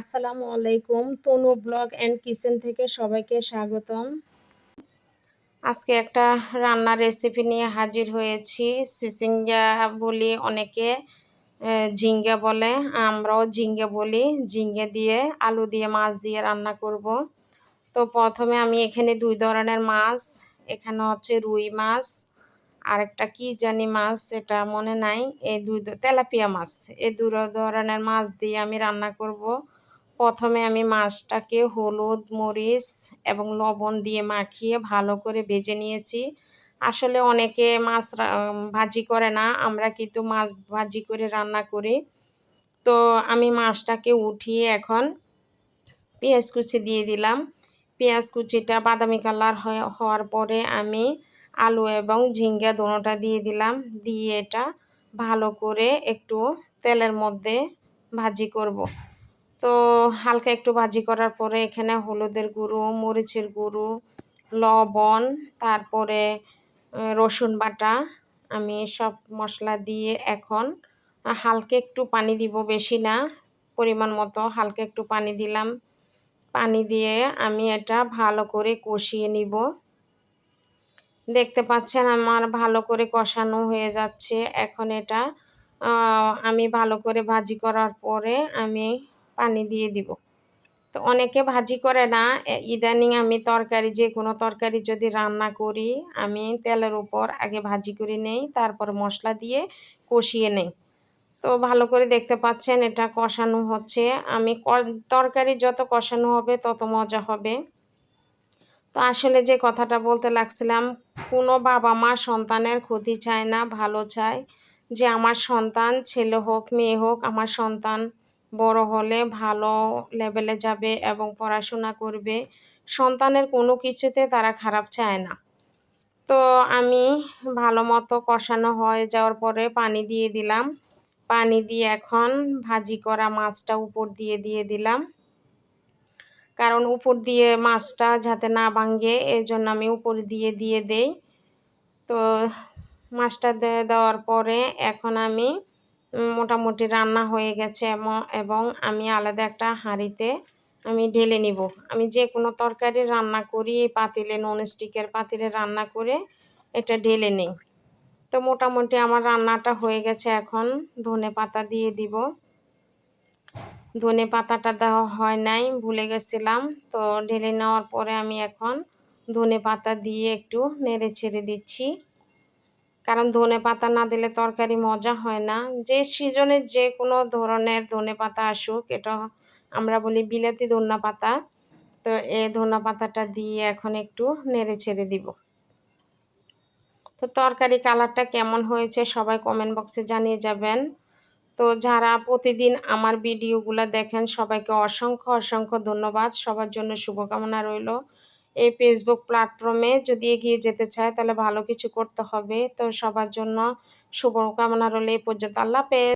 আসসালামু আলাইকুম, তনু blog and kitchen থেকে সবাইকে স্বাগতম। আজকে একটা রান্নার রেসিপি নিয়ে হাজির হয়েছি। সিসিঙ্গা বলি অনেকে ঝিঙ্গা বলে, আমরাও ঝিঙ্গে বলি। ঝিঙ্গে দিয়ে আলু দিয়ে মাছ দিয়ে রান্না করব। তো প্রথমে আমি এখানে দুই ধরনের মাছ, এখানে হচ্ছে রুই মাছ আর একটা কি জানি মাছ সেটা মনে নাই। এই দুই তেলাপিয়া মাছ, এই দু ধরনের মাছ দিয়ে আমি রান্না করব। প্রথমে আমি মাছটাকে হলুদ, মরিচ এবং লবণ দিয়ে মাখিয়ে ভালো করে ভেজে নিয়েছি। আসলে অনেকে মাছ ভাজি করে না, আমরা কিন্তু মাছ ভাজি করে রান্না করি। তো আমি মাছটাকে উঠিয়ে এখন পেঁয়াজ কুচি দিয়ে দিলাম। পেঁয়াজ কুচিটা বাদামি কালার হওয়ার পরে আমি আলু এবং ঝিঙ্গা দোনোটা দিয়ে দিলাম। দিয়ে এটা ভালো করে একটু তেলের মধ্যে ভাজি করব। তো হালকা একটু ভাজি করার পরে এখানে হলুদের গুঁড়ো, মরিচের গুঁড়ো, লবণ, তারপরে রসুন বাটা আমি সব মশলা দিয়ে এখন হালকা একটু পানি দিব বেশি না, পরিমাণ মতো হালকা একটু পানি দিলাম। পানি দিয়ে আমি এটা ভালো করে কষিয়ে নিব। দেখতে পাচ্ছেন আমার ভালো করে কষানো হয়ে যাচ্ছে। এখন এটা আমি ভালো করে ভাজি করার পরে আমি পানি দিয়ে দিব। তো অনেকে ভাজি করে না ইদানিং আমি তরকারি, যে কোনো তরকারি যদি রান্না করি, আমি তেলের উপর আগে ভাজি করে নেই, তারপর মশলা দিয়ে কষিয়ে নেই। তো ভালো করে দেখতে পাচ্ছেন, এটা কষানো হচ্ছে। আমি তরকারি যত কষানো হবে, তত মজা হবে। তো আসলে যে কথাটা বলতে লাগছিলাম, কোনো বাবা মা সন্তানের ক্ষতি চায় না, ভালো চায়। যে আমার সন্তান, ছেলে হোক, মেয়ে হোক, আমার সন্তান বড় হলে ভালো লেভেলে যাবে এবং পড়াশোনা করবে। সন্তানের কোনো কিছুতে তারা খারাপ চায় না। তো আমি ভালো মতো কষানো হয়ে যাওয়ার পরে পানি দিয়ে দিলাম। পানি দিয়ে এখন ভাজি করা মাছটা উপর দিয়ে দিয়ে দিলাম। কারণ উপর দিয়ে মাছটা যাতে না ভাঙ্গে এই জন্য আমি উপর দিয়ে দিয়ে দেই। তো মাছটা দেওয়ার পরে এখন আমি মোটামুটি রান্না হয়ে গেছে এবং আমি আলাদা একটা হাঁড়িতে আমি ঢেলে নিব। আমি যে কোনো তরকারি রান্না করি, এই পাতিলে ননস্টিকের পাতিলে রান্না করে এটা ঢেলে নিই। তো মোটামুটি আমার রান্নাটা হয়ে গেছে এখন। ধনে পাতা দিয়ে দিব। ধনে পাতাটা দেওয়া হয় নাই, ভুলে গেছিলাম। তো ঢেলে নেওয়ার পরে আমি এখন ধনে পাতা দিয়ে একটু নেড়ে ছেড়ে দিচ্ছি। কারণ ধনে পাতা না দিলে তরকারি মজা হয় না। যে সিজনে যে কোনো ধরনের ধনে পাতা আসুক, এটা আমরা বলি বিলাতি ধনা পাতা। তো এই ধনা পাতাটা দিয়ে এখন একটু নেড়ে ছেড়ে দিব। তো তরকারি কালারটা কেমন হয়েছে সবাই কমেন্ট বক্সে জানিয়ে যাবেন। তো যারা প্রতিদিন আমার ভিডিওগুলো দেখেন, সবাইকে অসংখ্য অসংখ্য ধন্যবাদ। সবার জন্য শুভকামনা রইল। এই ফেসবুক প্ল্যাটফর্মে যদি এগিয়ে যেতে চায়, তাহলে ভালো কিছু করতে হবে। তো সবার জন্য শুভকামনা রইল এই পর্যন্ত। আল্লাহ পেজ